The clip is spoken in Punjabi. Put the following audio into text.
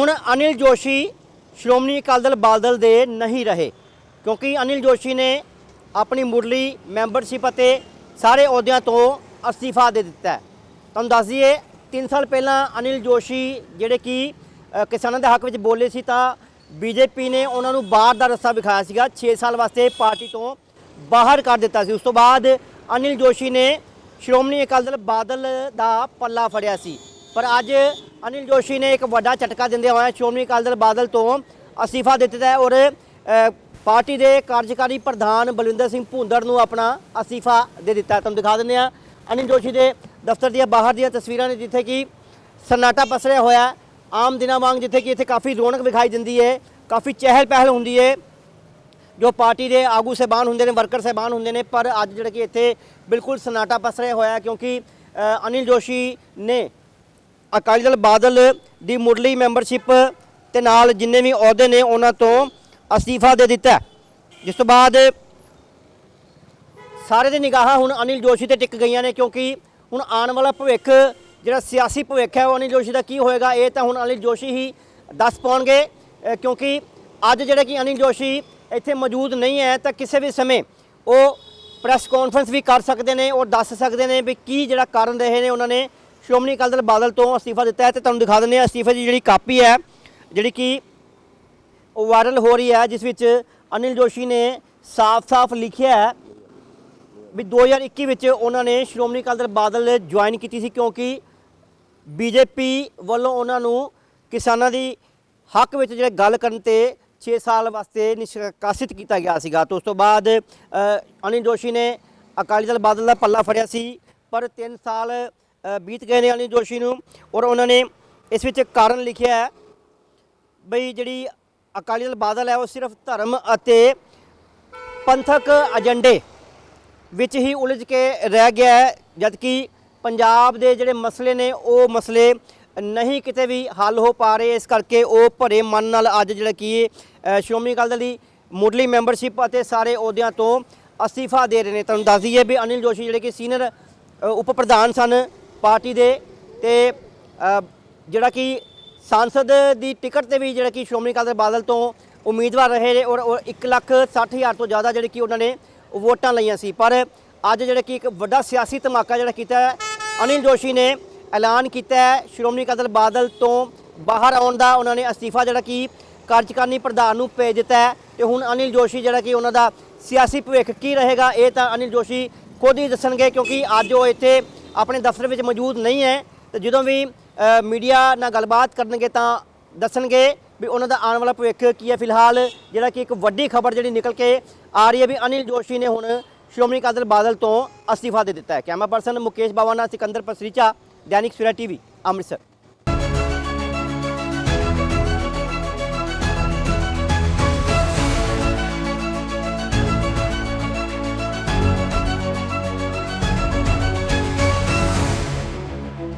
ਹੁਣ ਅਨਿਲ ਜੋਸ਼ੀ ਸ਼੍ਰੋਮਣੀ ਅਕਾਲੀ ਦਲ ਬਾਦਲ ਦੇ ਨਹੀਂ ਰਹੇ, ਕਿਉਂਕਿ ਅਨਿਲ ਜੋਸ਼ੀ ਨੇ ਆਪਣੀ ਮੁਰਲੀ ਮੈਂਬਰਸ਼ਿਪ ਅਤੇ ਸਾਰੇ ਅਹੁਦਿਆਂ ਤੋਂ ਅਸਤੀਫਾ ਦੇ ਦਿੱਤਾ ਹੈ। ਤੁਹਾਨੂੰ ਦੱਸ ਦਈਏ 3 ਸਾਲ ਪਹਿਲਾਂ ਅਨਿਲ ਜੋਸ਼ੀ ਜਿਹੜੇ ਕਿ ਕਿਸਾਨਾਂ ਦੇ ਹੱਕ ਵਿੱਚ ਬੋਲੇ ਸੀ ਤਾਂ ਬੀਜੇਪੀ ਨੇ ਉਹਨਾਂ ਨੂੰ ਬਾਹਰ ਦਾ ਰਸਤਾ ਵਿਖਾਇਆ ਸੀਗਾ 6 ਸਾਲ ਵਾਸਤੇ ਪਾਰਟੀ ਤੋਂ ਬਾਹਰ ਕਰ ਦਿੱਤਾ ਸੀ। ਉਸ ਤੋਂ ਬਾਅਦ ਅਨਿਲ ਜੋਸ਼ੀ ਨੇ ਸ਼੍ਰੋਮਣੀ ਅਕਾਲੀ ਦਲ ਬਾਦਲ ਦਾ ਪੱਲਾ ਫੜਿਆ ਸੀ। ਪਰ ਅੱਜ ਅਨਿਲ ਜੋਸ਼ੀ ਨੇ ਇੱਕ ਵੱਡਾ ਝਟਕਾ ਦਿੰਦੇ ਹੋਏ ਸ਼੍ਰੋਮਣੀ ਅਕਾਲੀ ਦਲ ਬਾਦਲ ਤੋਂ ਅਸਤੀਫਾ ਦਿੱਤਾ ਹੈ ਔਰ ਪਾਰਟੀ ਦੇ ਕਾਰਜਕਾਰੀ ਪ੍ਰਧਾਨ ਬਲਵਿੰਦਰ ਸਿੰਘ ਭੁੰਦੜ ਨੂੰ ਆਪਣਾ ਅਸਤੀਫਾ ਦੇ ਦਿੱਤਾ ਤੁਹਾਨੂੰ ਦਿਖਾ ਦਿੰਦੇ ਆ ਅਨਿਲ ਜੋਸ਼ੀ ਦੇ ਦਫ਼ਤਰ ਦੀਆਂ ਬਾਹਰ ਦੀਆਂ ਤਸਵੀਰਾਂ ਨੇ, ਜਿੱਥੇ ਕਿ ਸਨਾਟਾ ਪਸਰਿਆ ਹੋਇਆ। ਆਮ ਦਿਨਾਂ ਵਾਂਗ ਜਿੱਥੇ ਕਿ ਇੱਥੇ ਕਾਫੀ ਰੌਣਕ ਵਿਖਾਈ ਦਿੰਦੀ ਹੈ, ਕਾਫੀ ਚਹਿਲ ਪਹਿਲ ਹੁੰਦੀ ਹੈ, ਜੋ ਪਾਰਟੀ ਦੇ ਆਗੂ ਸਹਿਬਾਨ ਹੁੰਦੇ ਨੇ, ਵਰਕਰ ਸਹਿਬਾਨ ਹੁੰਦੇ ਨੇ। ਪਰ ਅੱਜ ਜਿਹੜਾ ਕਿ ਇੱਥੇ ਬਿਲਕੁਲ ਸਨਾਟਾ ਪਸਰਿਆ ਹੋਇਆ ਕਿਉਂਕਿ ਅਨਿਲ ਜੋਸ਼ੀ ਨੇ ਅਕਾਲੀ ਦਲ ਬਾਦਲ ਦੀ ਮੁੱਢਲੀ ਮੈਂਬਰਸ਼ਿਪ ਤੇ ਨਾਲ ਜਿੰਨੇ ਵੀ ਅਹੁਦੇ ਨੇ ਉਹਨਾਂ ਤੋਂ ਅਸਤੀਫਾ ਦੇ ਦਿੱਤਾ ਜਿਸ ਤੋਂ ਬਾਅਦ ਸਾਰੇ ਦੀ ਨਿਗਾਹਾਂ ਹੁਣ ਅਨਿਲ ਜੋਸ਼ੀ ਤੇ ਟਿਕ ਗਈਆਂ ਨੇ ਕਿਉਂਕਿ ਹੁਣ ਆਉਣ ਵਾਲਾ ਭਵਿੱਖ, ਜਿਹੜਾ ਸਿਆਸੀ ਭਵਿੱਖ ਹੈ ਉਹ ਅਨਿਲ ਜੋਸ਼ੀ ਦਾ ਕੀ ਹੋਏਗਾ, ਇਹ ਤਾਂ ਹੁਣ ਅਨਿਲ ਜੋਸ਼ੀ ਹੀ ਦੱਸ ਪਾਉਣਗੇ। ਕਿਉਂਕਿ ਅੱਜ ਜਿਹੜਾ ਕਿ ਅਨਿਲ ਜੋਸ਼ੀ ਇੱਥੇ ਮੌਜੂਦ ਨਹੀਂ ਹੈ ਤਾਂ ਕਿਸੇ ਵੀ ਸਮੇਂ ਉਹ ਪ੍ਰੈਸ ਕਾਨਫਰੰਸ ਵੀ ਕਰ ਸਕਦੇ ਨੇ ਔਰ ਦੱਸ ਸਕਦੇ ਨੇ ਵੀ ਕੀ ਜਿਹੜਾ ਕਾਰਨ ਰਹੇ ਨੇ ਉਹਨਾਂ ਨੇ ਸ਼੍ਰੋਮਣੀ ਅਕਾਲੀ ਦਲ ਬਾਦਲ ਤੋਂ ਅਸਤੀਫਾ ਦਿੱਤਾ ਹੈ ਤੇ ਤੁਹਾਨੂੰ ਦਿਖਾ ਦਿੰਦੇ ਹਾਂ ਅਸਤੀਫੇ ਦੀ ਜਿਹੜੀ ਕਾਪੀ ਹੈ, ਜਿਹੜੀ ਕਿ ਉਹ ਵਾਇਰਲ ਹੋ ਰਹੀ ਹੈ, ਜਿਸ ਵਿੱਚ ਅਨਿਲ ਜੋਸ਼ੀ ਨੇ ਸਾਫ਼-ਸਾਫ਼ ਲਿਖਿਆ ਹੈ ਵੀ 2021 ਵਿੱਚ ਉਹਨਾਂ ਨੇ ਸ਼੍ਰੋਮਣੀ ਅਕਾਲੀ ਦਲ ਬਾਦਲ ਜੁਆਇਨ ਕੀਤੀ ਸੀ ਕਿਉਂਕਿ ਬੀਜੇਪੀ ਵੱਲੋਂ ਉਹਨਾਂ ਨੂੰ ਕਿਸਾਨਾਂ ਦੀ ਹੱਕ ਵਿੱਚ ਜਿਹੜੇ ਗੱਲ ਕਰਨ ਤੇ 6 ਸਾਲ ਵਾਸਤੇ ਨਿਸ਼ਕਾਸਿਤ ਕੀਤਾ ਗਿਆ ਸੀਗਾ। ਤੇ ਉਸ ਤੋਂ ਬਾਅਦ ਅਨਿਲ ਜੋਸ਼ੀ ਨੇ ਅਕਾਲੀ ਦਲ ਬਾਦਲ ਦਾ ਪੱਲਾ ਫੜਿਆ ਸੀ, ਪਰ 3 ਸਾਲ ਬੀਤ ਗਏ ਨੇ ਅਨਿਲ ਜੋਸ਼ੀ ਨੂੰ ਔਰ ਉਹਨਾਂ ਨੇ ਇਸ ਵਿੱਚ ਕਾਰਨ ਲਿਖਿਆ ਹੈ ਬਈ ਜਿਹੜੀ ਅਕਾਲੀ ਦਲ ਬਾਦਲ ਹੈ ਉਹ ਸਿਰਫ ਧਰਮ ਅਤੇ ਪੰਥਕ ਏਜੰਡੇ ਵਿੱਚ ਹੀ ਉਲਝ ਕੇ ਰਹਿ ਗਿਆ ਹੈ, ਜਦਕਿ ਪੰਜਾਬ ਦੇ ਜਿਹੜੇ ਮਸਲੇ ਨੇ ਉਹ ਮਸਲੇ ਨਹੀਂ ਕਿਤੇ ਵੀ ਹੱਲ ਹੋ ਪਾ ਰਹੇ। ਇਸ ਕਰਕੇ ਉਹ ਭਰੇ ਮਨ ਨਾਲ ਅੱਜ ਜਿਹੜਾ ਕਿ ਸ਼੍ਰੋਮਣੀ ਅਕਾਲੀ ਦਲ ਦੀ ਮੁੱਢਲੀ ਮੈਂਬਰਸ਼ਿਪ ਅਤੇ ਸਾਰੇ ਅਹੁਦਿਆਂ ਤੋਂ ਅਸਤੀਫਾ ਦੇ ਰਹੇ ਨੇ। ਤੁਹਾਨੂੰ ਦੱਸ ਦਈਏ ਵੀ ਅਨਿਲ ਜੋਸ਼ੀ ਜਿਹੜੇ ਕਿ ਸੀਨੀਅਰ ਉਪ ਪ੍ਰਧਾਨ ਸਨ ਪਾਰਟੀ ਦੇ ਤੇ ਜਿਹੜਾ ਕਿ ਸਾਂਸਦ ਦੀ ਟਿਕਟ ਤੇ ਵੀ ਜਿਹੜਾ ਕਿ ਸ਼੍ਰੋਮਣੀ ਅਕਾਲੀ ਬਾਦਲ ਤੋਂ ਉਮੀਦਵਾਰ ਰਹੇ ਨੇ ਔਰ ਔਰ 1 ਲੱਖ 60 ਹਜ਼ਾਰ ਤੋਂ ਜ਼ਿਆਦਾ ਜਿਹੜੇ ਕਿ ਉਹਨਾਂ ਨੇ ਵੋਟਾਂ ਲਈਆਂ ਸੀ। ਪਰ ਅੱਜ ਜਿਹੜਾ ਕਿ ਇੱਕ ਵੱਡਾ ਸਿਆਸੀ ਧਮਾਕਾ ਜਿਹੜਾ ਕੀਤਾ ਹੈ, ਅਨਿਲ ਜੋਸ਼ੀ ਨੇ ਐਲਾਨ ਕੀਤਾ ਹੈ, ਸ਼੍ਰੋਮਣੀ ਅਕਾਲੀ ਬਾਦਲ ਤੋਂ ਬਾਹਰ ਆਉਣ ਦਾ ਉਹਨਾਂ ਨੇ ਅਸਤੀਫਾ ਜਿਹੜਾ ਕਿ ਕਾਰਜਕਾਰਨੀ ਪ੍ਰਧਾਨ ਨੂੰ ਭੇਜ ਦਿੱਤਾ ਹੈ ਤੇ ਹੁਣ ਅਨਿਲ ਜੋਸ਼ੀ ਜਿਹੜਾ ਕਿ ਉਹਨਾਂ ਦਾ ਸਿਆਸੀ ਭਵਿੱਖ ਕੀ ਰਹੇਗਾ, ਇਹ ਤਾਂ ਅਨਿਲ ਜੋਸ਼ੀ ਖੁਦ ਹੀ ਦੱਸਣਗੇ ਕਿਉਂਕਿ ਅੱਜ ਉਹ ਇੱਥੇ ਆਪਣੇ ਦਫ਼ਤਰ ਵਿੱਚ ਮੌਜੂਦ ਨਹੀਂ ਹੈ, ਤੇ ਜਦੋਂ ਵੀ ਮੀਡੀਆ ਨਾਲ ਗੱਲਬਾਤ ਕਰਨਗੇ ਤਾਂ ਦੱਸਣਗੇ ਵੀ ਉਹਨਾਂ ਦਾ ਆਉਣ ਵਾਲਾ ਭਵਿੱਖ ਕੀ ਹੈ। ਫਿਲਹਾਲ ਜਿਹੜਾ ਕਿ ਇੱਕ ਵੱਡੀ ਖਬਰ ਜਿਹੜੀ ਨਿਕਲ ਕੇ ਆ ਰਹੀ ਹੈ ਵੀ ਅਨਿਲ ਜੋਸ਼ੀ ਨੇ ਹੁਣ ਸ਼੍ਰੋਮਣੀ ਅਕਾਲੀ ਦਲ ਬਾਦਲ ਤੋਂ ਅਸਤੀਫਾ ਦੇ ਦਿੱਤਾ ਹੈ। ਕੈਮਰਾ ਪਰਸਨ ਮੁਕੇਸ਼ ਬਾਵਾ ਨਾਲ ਸਿਕੰਦਰ ਪਸਰੀਚਾ, ਦੈਨਿਕ ਸਵੇਰਾ ਟੀਵੀ, ਅੰਮ੍ਰਿਤਸਰ।